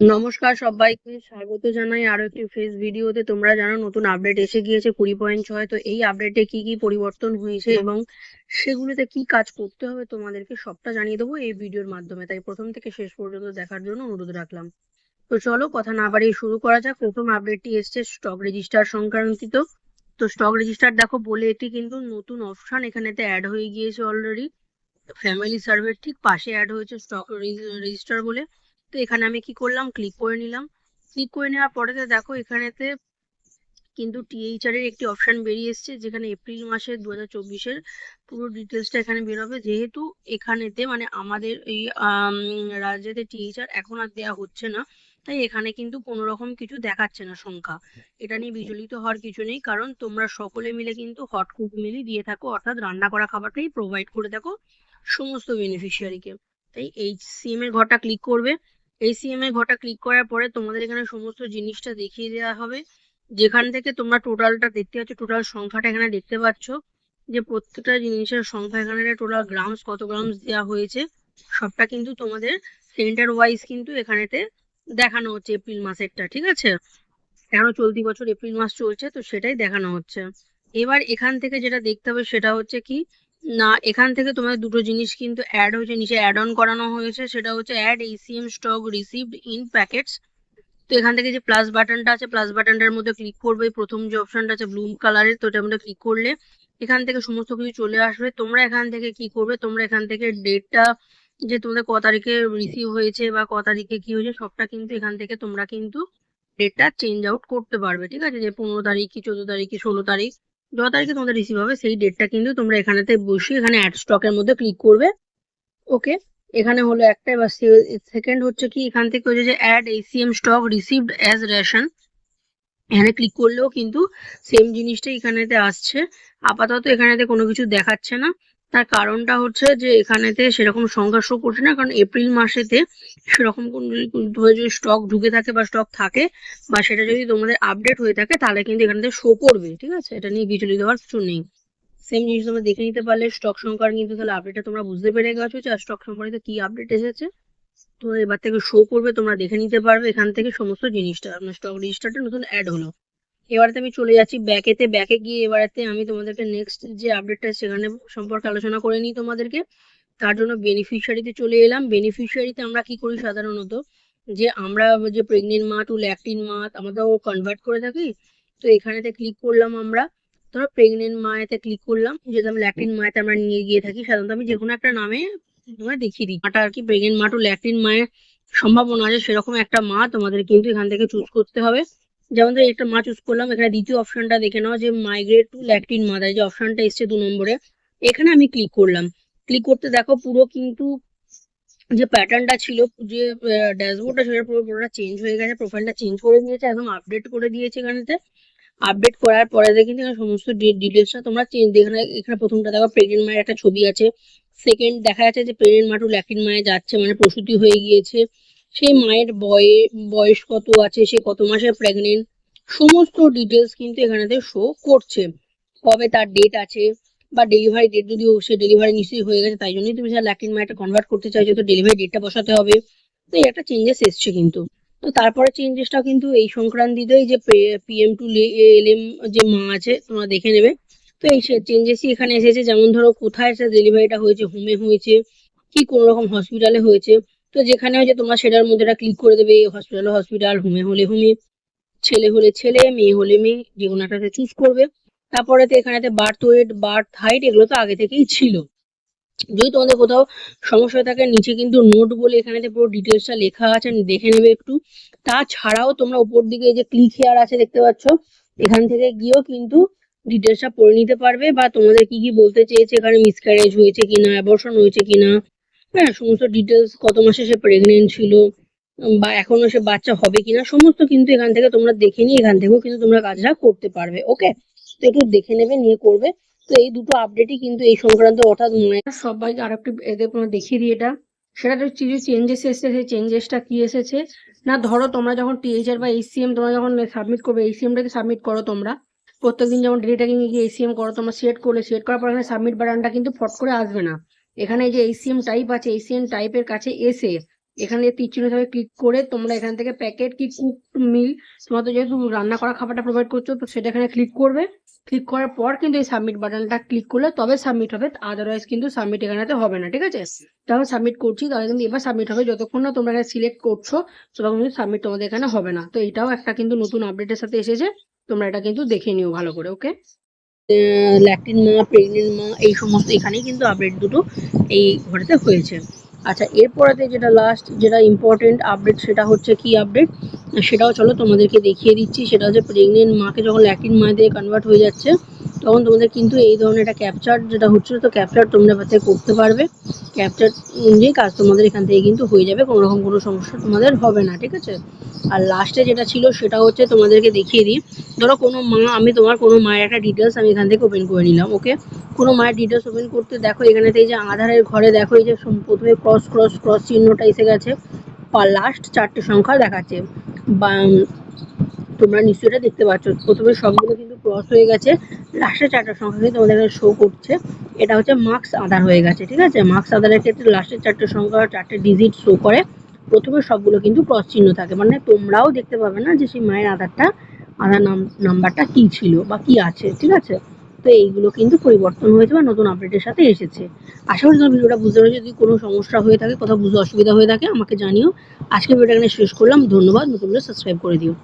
নমস্কার সবাইকে, স্বাগত জানাই আরও একটি ফেস ভিডিওতে তোমরা জানো, নতুন আপডেট এসে গিয়েছে কুড়ি পয়েন্ট ছয়। তো এই আপডেটে কি কি পরিবর্তন হয়েছে এবং সেগুলোতে কি কাজ করতে হবে তোমাদেরকে সবটা জানিয়ে দেবো এই ভিডিওর মাধ্যমে। তাই প্রথম থেকে শেষ পর্যন্ত দেখার জন্য অনুরোধ রাখলাম। তো চলো, কথা না বাড়িয়ে শুরু করা যাক। প্রথম আপডেটটি এসছে স্টক রেজিস্টার সংক্রান্তিত। তো স্টক রেজিস্টার দেখো, বলে এটি কিন্তু নতুন অপশন এখানেতে অ্যাড হয়ে গিয়েছে অলরেডি ফ্যামিলি সার্ভের ঠিক পাশে অ্যাড হয়েছে স্টক রেজিস্টার বলে। তো এখানে আমি কি করলাম? ক্লিক করে নিলাম। ক্লিক করে নেওয়ার পরে তো দেখো এখানেতে কিন্তু টিএইচআর এর একটি অপশন বেরিয়ে এসেছে, যেখানে এপ্রিল মাসের দু হাজার চব্বিশের পুরো ডিটেলসটা এখানে বেরোবে। যেহেতু এখানেতে মানে আমাদের এই রাজ্যেতে টিএইচআর এখন আর দেওয়া হচ্ছে না, তাই এখানে কিন্তু কোনো রকম কিছু দেখাচ্ছে না সংখ্যা। এটা নিয়ে বিচলিত হওয়ার কিছু নেই, কারণ তোমরা সকলে মিলে কিন্তু হট কুক মিলই দিয়ে থাকো, অর্থাৎ রান্না করা খাবারটাই প্রোভাইড করে থাকো সমস্ত বেনিফিশিয়ারিকে তাই এই সিএম এর ঘরটা ক্লিক করবে। এই সিএম এর ঘরটা ক্লিক করার পরে তোমাদের এখানে সমস্ত জিনিসটা দেখিয়ে দেওয়া হবে। যেখান থেকে তোমরা টোটালটা দেখতে পাচ্ছ টোটাল সংখ্যাটা এখানে দেখতে পাচ্ছ যে প্রত্যেকটা জিনিসের সংখ্যা এখানে টোটাল গ্রামস কত গ্রামস দেওয়া হয়েছে, সবটা কিন্তু তোমাদের সেন্টার ওয়াইজ কিন্তু এখানেতে দেখানো হচ্ছে এপ্রিল মাসেরটা, ঠিক আছে? এখনও চলতি বছর এপ্রিল মাস চলছে, তো সেটাই দেখানো হচ্ছে। এবার এখান থেকে যেটা দেখতে হবে সেটা হচ্ছে কি না, এখান থেকে তোমাদের দুটো জিনিস কিন্তু অ্যাড হয়েছে, নিচে অ্যাড অন করানো হয়েছে, সেটা হচ্ছে add ACM stock received in packets তো এখান থেকে যে প্লাস বাটনটা আছে প্লাস বাটনটার মধ্যে ক্লিক করবে প্রথম যে অপশনটা আছে ব্লু কালারের তো এটার মধ্যে ক্লিক করলে এখান থেকে সমস্ত কিছু চলে আসবে। তোমরা এখান থেকে কি করবে, তোমরা এখান থেকে ডেটটা যে তোমাদের ক তারিখে রিসিভ হয়েছে বা ক তারিখে কি হয়েছে, সবটা কিন্তু এখান থেকে তোমরা কিন্তু ডেটটা চেঞ্জ আউট করতে পারবে, ঠিক আছে? যে পনেরো তারিখ কি, চোদ্দ তারিখ কি, ষোলো তারিখ যত তারিখে তোমাদের রিসিভ হবে, সেই ডেটটা কিন্তু তোমরা এখানেতে বসে এখানে অ্যাড স্টকের মধ্যে ক্লিক করবে। ওকে এখানে হলো একটা, এবার সেকেন্ড হচ্ছে কি, এখান থেকে হচ্ছে যে add ACM stock received as ration এখানে ক্লিক করলেও কিন্তু সেম জিনিসটাই এখানেতে আসছে। আপাতত এখানেতে কোনো কিছু দেখাচ্ছে না। তার কারণটা হচ্ছে যে এখানেতে সেরকম সংখ্যা শো করছে না, কারণ এপ্রিল মাসেতে সেরকম কোনো যদি স্টক ঢুকে থাকে বা স্টক থাকে বা সেটা যদি তোমাদের আপডেট হয়ে থাকে, তাহলে কিন্তু এখানে শো করবে, ঠিক আছে? এটা নিয়ে বিচলিত হওয়ার কিছু নেই। সেম জিনিস তোমরা দেখে নিতে পারলে স্টক সংখ্যার কিন্তু তাহলে আপডেটটা তোমরা বুঝতে পেরে গেছো যে স্টক সম্পর্কিত কি আপডেট এসেছে। তো এবার থেকে শো করবে, তোমরা দেখে নিতে পারবে এখান থেকে সমস্ত জিনিসটা। আপনার স্টক রেজিস্টারটা নতুন অ্যাড হলো। এবারে আমি চলে যাচ্ছি ব্যাকেতে ব্যাকে গিয়ে এবারেতে আমি তোমাদেরকে নেক্সট যে আপডেটটা সেখানে সম্পর্কে আলোচনা করে নিই তোমাদেরকে। তার জন্য বেনিফিশিয়ারিতে চলে এলাম। বেনিফিশিয়ারিতে আমরা কি করি সাধারণত? যে আমরা যে প্রেগনেন্ট মা টু ল্যাকটিন মা আমরা তো কনভার্ট করে থাকি। তো এখানেতে ক্লিক করলাম আমরা। ধরো প্রেগনেন্ট মায়েতে ক্লিক করলাম। যেহেতু আমি ল্যাকটিন মায়েতে আমরা নিয়ে গিয়ে থাকি, সাধারণত আমি যে কোনো একটা নামে তোমায় দেখিয়ে দিই। মাটা আর কি প্রেগনেন্ট মা টু ল্যাকটিন মায়ের সম্ভাবনা আছে, সেরকম একটা মা তোমাদের কিন্তু এখান থেকে চুজ করতে হবে। যেমন ধরো একটা মা চুজ করলাম, এখানে দ্বিতীয় অপশনটা দেখে নাও যে মাইগ্রেট টু ল্যাকটিন মাদার যে অপশনটা এসছে দু নম্বরে। এখানে আমি ক্লিক করলাম। ক্লিক করতে দেখো পুরো কিন্তু যে প্যাটার্নটা ছিল, যে ড্যাশবোর্ডটা সেটা পুরো পুরোটা চেঞ্জ হয়ে গেছে প্রোফাইলটা চেঞ্জ করে দিয়েছে, একদম আপডেট করে দিয়েছে এখানেতে। আপডেট করার পরে দেখি এখানে সমস্ত ডিটেলসটা তোমরা চেঞ্জ এখানে এখানে প্রথমটা দেখো প্রেগনেন্ট মায়ের একটা ছবি আছে। সেকেন্ড দেখা যাচ্ছে যে প্রেগনেন্ট মা টু ল্যাকটিন মায়ে যাচ্ছে মানে প্রসূতি হয়ে গিয়েছে। সেই মায়ের বয়ে, বয়স কত আছে, সে কত মাসে প্রেগনেন্ট সমস্ত ডিটেলস কিন্তু এখানেতে শো করছে। কবে তার ডেট আছে বা ডেলিভারি ডেট যদি সে ডেলিভারি নিশ্চয়ই হয়ে গেছে, তাই জন্যই তুমি সেটা ল্যাকটিন মায়েরটা কনভার্ট করতে চাইছো, তো ডেলিভারি ডেটটা বসাতে হবে। তো এই একটা চেঞ্জেস এসছে কিন্তু। তো তারপরে চেঞ্জেসটা কিন্তু এই সংক্রান্তিতেই যে পিএম টু এল এম যে মা আছে, তোমরা দেখে নেবে। তো এই চেঞ্জেসই এখানে এসেছে, যেমন ধরো কোথায় সে ডেলিভারিটা হয়েছে হোমে হয়েছে, কি কোনো রকম হসপিটালে হয়েছে। তো যেখানে হয়েছে তোমরা সেটার মধ্যে এটা ক্লিক করে দেবে হসপিটালে হসপিটাল হোমে হলে হোমে, ছেলে হলে ছেলে, মেয়ে হলে মেয়ে, যে কোনো একটাতে চুজ করবে। তারপরে তো এখানেতে বার্থ ওয়েট বার্থ হাইট এগুলো তো আগে থেকেই ছিল। যদি তোমাদের কোথাও সমস্যা থাকে, নিচে কিন্তু নোট বলে এখানেতে পুরো ডিটেলসটা লেখা আছে দেখে নেবে একটু। তাছাড়াও তোমরা উপর দিকে এই যে ক্লিক হেয়ার আছে, দেখতে পাচ্ছ, এখান থেকে গিয়েও কিন্তু ডিটেলসটা পড়ে নিতে পারবে, বা তোমাদের কি কি বলতে চেয়েছে, এখানে মিসক্যারেজ হয়েছে কিনা অ্যাবর্শন হয়েছে কিনা হ্যাঁ সমস্ত ডিটেলস কত মাসে সে প্রেগনেন্ট ছিল বা এখনও সে বাচ্চা হবে কিনা, সমস্ত কিন্তু এখান থেকে তোমরা দেখে নিয়ে এখান থেকেও কিন্তু তোমরা কাজটা করতে পারবে ওকে তো একটু দেখে নেবে, নিয়ে করবে। তো এই দুটো আপডেটই কিন্তু এই সংক্রান্ত অর্থাৎ সবাইকে আর একটু এদের তোমরা দেখিয়ে দিই এটা। সেটা তো কিছু চেঞ্জেস এসেছে, সেই চেঞ্জেসটা কি এসেছে? না, ধরো তোমরা যখন টিএইচআর বা এইচসিএম তোমরা যখন সাবমিট করবে এইচসিএমটাকে সাবমিট করো তোমরা। প্রত্যেকদিন যেমন ডেটা কিনে গিয়ে এইচসিএম করো, তোমরা সেট করলে সেট করার পর সাবমিট বাটনটা কিন্তু ফট করে আসবে না। এখানে যে এইচসিএম টাইপ আছে এইচসিএম টাইপের কাছে এসে এখানে তীর চিহ্ন ক্লিক করে তোমরা এখান থেকে প্যাকেট কি কুক মিল তোমরা তো যেহেতু রান্না করা খাবারটা প্রোভাইড করছ, তো সেটা এখানে ক্লিক করবে। ক্লিক করার পর কিন্তু এই সাবমিট বাটনটা ক্লিক করলে তবে সাবমিট হবে আদারওয়াইজ কিন্তু সাবমিট এখানেতে হবে না, ঠিক আছে? তাহলে সাবমিট করছি, তাহলে কিন্তু এবার সাবমিট হবে, যতক্ষণ না তোমরা এখানে সিলেক্ট করছ, ততক্ষণ কিন্তু সাবমিট তোমাদের এখানে হবে না। তো এটাও একটা কিন্তু নতুন আপডেটের সাথে এসেছে, তোমরা এটা কিন্তু দেখে নিও ভালো করে ওকে ল্যাকটিন মা, প্রেগনেন্ট মা, এই সমস্ত এখানেই কিন্তু আপডেট দুটো এই ঘরেতে হয়েছে। আচ্ছা এরপরেতে যেটা লাস্ট যেটা ইম্পর্টেন্ট আপডেট সেটা হচ্ছে কি আপডেট সেটাও চলো তোমাদেরকে দেখিয়ে দিচ্ছি। সেটা হচ্ছে প্রেগনেন্ট মাকে যখন ল্যাকটিন মা দিয়ে কনভার্ট হয়ে যাচ্ছে তখন তোমাদের কিন্তু এই ধরনের একটা ক্যাপচার যেটা হচ্ছিল, তো ক্যাপচার তোমরা থেকে করতে পারবে। ক্যাপচার অনুযায়ী কাজ তোমাদের এখান থেকে কিন্তু হয়ে যাবে কোনো রকম কোনো সমস্যা তোমাদের হবে না, ঠিক আছে? আর লাস্টে যেটা ছিল, সেটা হচ্ছে তোমাদেরকে দেখিয়ে দিই। ধরো কোনো মা, আমি তোমার কোনো মায়ের একটা ডিটেলস আমি এখান থেকে ওপেন করে নিলাম ওকে কোনো মায়ের ডিটেলস ওপেন করতে দেখো এখানে এই যে আধারের ঘরে দেখো এই যে প্রথমে ক্রস ক্রস ক্রস চিহ্নটা এসে গেছে। আর লাস্ট চারটে সংখ্যা দেখাচ্ছে। বা তোমরা নিশ্চয়ই এটা দেখতে পাচ্ছ। প্রথমে সবগুলো কিন্তু ক্রস হয়ে গেছে। লাস্টে চারটে সংখ্যা কিন্তু তোমাদের শো করছে। এটা হচ্ছে মার্কস আধার হয়ে গেছে, ঠিক আছে? মার্কস আধারের ক্ষেত্রে লাস্টের চারটে সংখ্যা চারটে ডিজিট শো করে। প্রথমে সবগুলো কিন্তু ক্রস চিহ্ন থাকে। মানে তোমরাও দেখতে পাবে না যে সেই মায়ের আধারটা, আধার নাম নাম্বারটা কি ছিল বা কি আছে, ঠিক আছে? তো এইগুলো কিন্তু পরিবর্তন হয়েছে বা নতুন আপডেটের সাথে এসেছে। আশা করি তোমার ভিডিওটা বুঝতে পেরেছ। যদি কোনো সমস্যা হয়ে থাকে, কোথাও বুঝতে অসুবিধা হয়ে থাকে, আমাকে জানিও। আজকে ভিডিওটা এখানে শেষ করলাম। ধন্যবাদ। নতুন সাবস্ক্রাইব করে দিও।